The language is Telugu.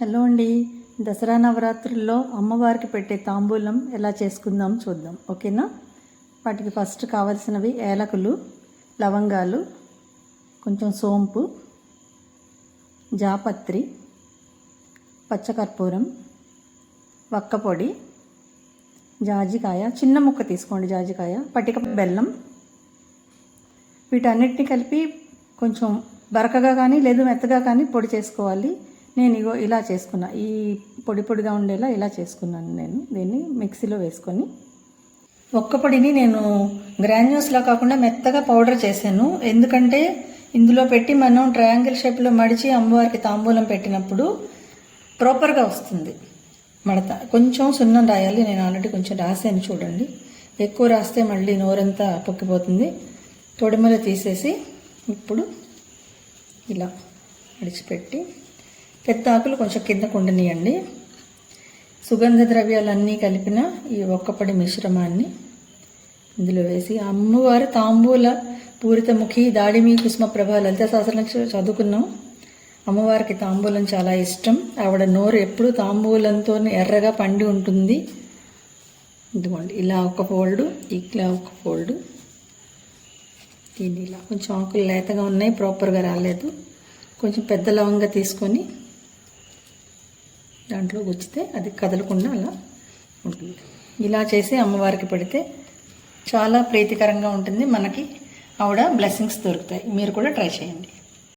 హలో అండి. దసరా నవరాత్రుల్లో అమ్మవారికి పెట్టే తాంబూలం ఎలా చేసుకుందాం చూద్దాం. ఓకేనా? వాటికి ఫస్ట్ కావలసినవి ఏలకులు లవంగాలు కొంచెం సోంపు జాపత్రి పచ్చకర్పూరం వక్కపొడి జాజికాయ చిన్న ముక్క తీసుకోండి జాజికాయ పటిక బెల్లం. వీటన్నిటిని కలిపి కొంచెం బరకగా కానీ లేదు మెత్తగా కానీ పొడి చేసుకోవాలి. నేను ఇగో ఇలా చేసుకున్నా. ఈ పొడి పొడిగా ఉండేలా ఇలా చేసుకున్నాను నేను. దీన్ని మిక్సీలో వేసుకొని ఒక్క పొడిని నేను గ్రాన్యూస్లా కాకుండా మెత్తగా పౌడర్ చేశాను. ఎందుకంటే ఇందులో పెట్టి మనం ట్రయాంగిల్ షేప్లో మడిచి అమ్మవారికి తాంబూలం పెట్టినప్పుడు ప్రాపర్గా వస్తుంది మడత. కొంచెం సున్నం రాయాలి. నేను ఆల్రెడీ కొంచెం రాసాను చూడండి. ఎక్కువ రాస్తే మళ్ళీ నోరంతా పొక్కిపోతుంది. తొడిమల తీసేసి ఇప్పుడు ఇలా అడిచిపెట్టి పెద్ద ఆకులు కొంచెం కింద ఉండనియండి. సుగంధ ద్రవ్యాలన్నీ కలిపిన ఈ ఒక్కపడి మిశ్రమాన్ని ఇందులో వేసి అమ్మవారు తాంబూల పూరితముఖి దాడిమి కుసుమ ప్రభ లలిత శాస్త్రం చదువుకున్నాం. అమ్మవారికి తాంబూలం చాలా ఇష్టం. ఆవిడ నోరు ఎప్పుడు తాంబూలంతో ఎర్రగా పండి ఉంటుంది. ఇదిగోండి ఇలా ఒక ఫోల్డ్ ఇలా ఒక ఫోల్డ్. దీన్ని ఇలా కొంచెం ఆకులు లేతగా ఉన్నాయి ప్రాపర్గా రాలేదు. కొంచెం పెద్ద లవంగా తీసుకొని దాంట్లో వచ్చితే అది కదలకుండా అలా ఉంటుంది. ఇలా చేసి అమ్మవారికి పెడితే చాలా ప్రీతికరంగా ఉంటుంది. మనకి ఆవిడ బ్లెస్సింగ్స్ దొరుకుతాయి. మీరు కూడా ట్రై చేయండి.